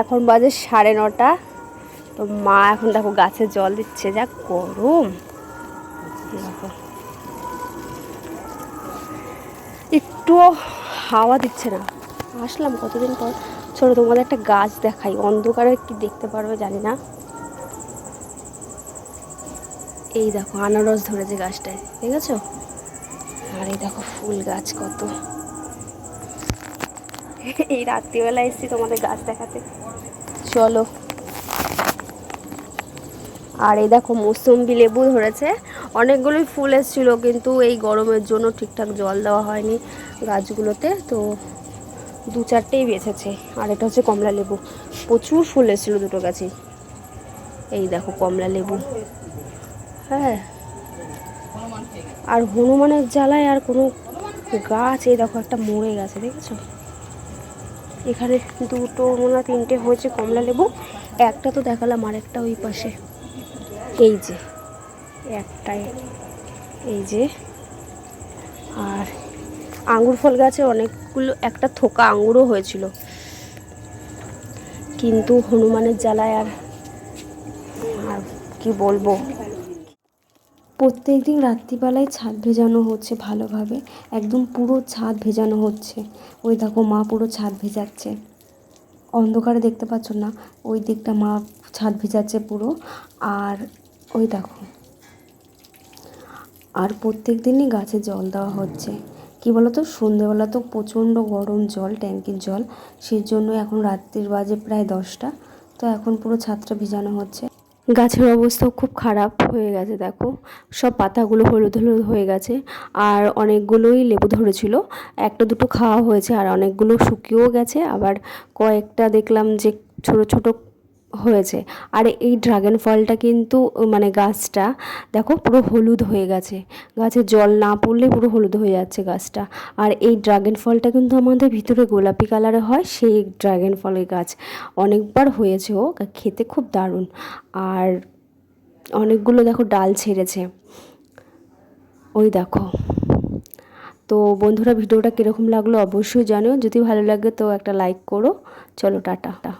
এখন বাজে সাড়ে নটা। তো মা এখন দেখো গাছে জল দিচ্ছে, যা গরম। একটুও হাওয়া দিচ্ছে না। আসলাম কতদিন পর। ছোটো তোমাদের একটা গাছ দেখাই। অন্ধকারে কি দেখতে পারবে জানি না। এই দেখো, আনারস ধরেছে গাছটায়। ঠিক আছে আর এই দেখো ফুল গাছ কত। এই রাত্রিবেলা এসেছি তোমাদের গাছ দেখাতে। চলো। আর এই দেখো মৌসুম্বি লেবু ধরেছে। অনেকগুলোই ফুল এসেছিল, কিন্তু এই গরমের জন্য ঠিকঠাক জল দেওয়া হয়নি গাছগুলোতে। তো দু চারটেই বেঁচেছে। আর এটা হচ্ছে কমলা লেবু। প্রচুর ফুল এসেছিল দুটো গাছেই এই দেখো কমলা লেবু। হ্যাঁ। আর হনুমানের জ্বালায় আর কোনো গাছ, এই দেখো একটা মরে গেছে, দেখেছ? এখানে দুটো মনে তিনটে হয়েছে কমলা লেবু। একটা তো দেখালাম আর একটা ওই পাশে। এই যে, একটাই। এই যে, আর আঙুর ফল গাছে অনেকগুলো, একটা থোকা আঙুরও হয়েছিল। কিন্তু হনুমানের জ্বালায় আর আর কি বলব? প্রত্যেক দিন রাত্রিবেলায় ছাদ ভেজানো হচ্ছে ভালোভাবে। একদম পুরো ছাদ ভেজানো হচ্ছে। ওই দেখো মা পুরো ছাদ ভেজাচ্ছে। অন্ধকারে দেখতে পাচ্ছ না, ওই দিকটা মা ছাদ ভেজাচ্ছে পুরো। আর ওই দেখো। আর প্রত্যেক দিনই গাছে জল দেওয়া হচ্ছে। কি বলতো? সন্ধেবেলা তো প্রচণ্ড গরম জল, ট্যাঙ্কির জল। সেই জন্য এখন রাত্রির বাজে প্রায় দশটা। তো এখন পুরো ছাদটা ভিজানো হচ্ছে। গাছের অবস্থাও খুব খারাপ হয়ে গেছে, দেখো। সব পাতাগুলো হলুদ হলুদ হয়ে গেছে। আর অনেকগুলোই লেবু ধরেছিল। একটা দুটো খাওয়া হয়েছে আর অনেকগুলো শুকিয়েও গেছে। আবার কয়েকটা দেখলাম যে ছোট ছোট হয়েছে। আর এই ড্রাগন ফলটা কিন্তু মানে গাছটা, দেখো পুরো হলুদ হয়ে গেছে। গাছে জল না পড়লে পুরো হলুদ হয়ে যাচ্ছে গাছটা। আর এই ড্রাগন ফলটা কিন্তু আমাদের ভিতরে গোলাপি কালারে হয়, সেই ড্রাগন ফলের গাছ। অনেকবার হয়েছে ও, খেতে খুব দারুণ। আর অনেকগুলো দেখো ডাল ছেড়েছে। ওই দেখো। তো বন্ধুরা, ভিডিওটা কীরকম লাগল অবশ্যই জানিও। যদি ভালো লাগে তো একটা লাইক করো। চলো, টাটা।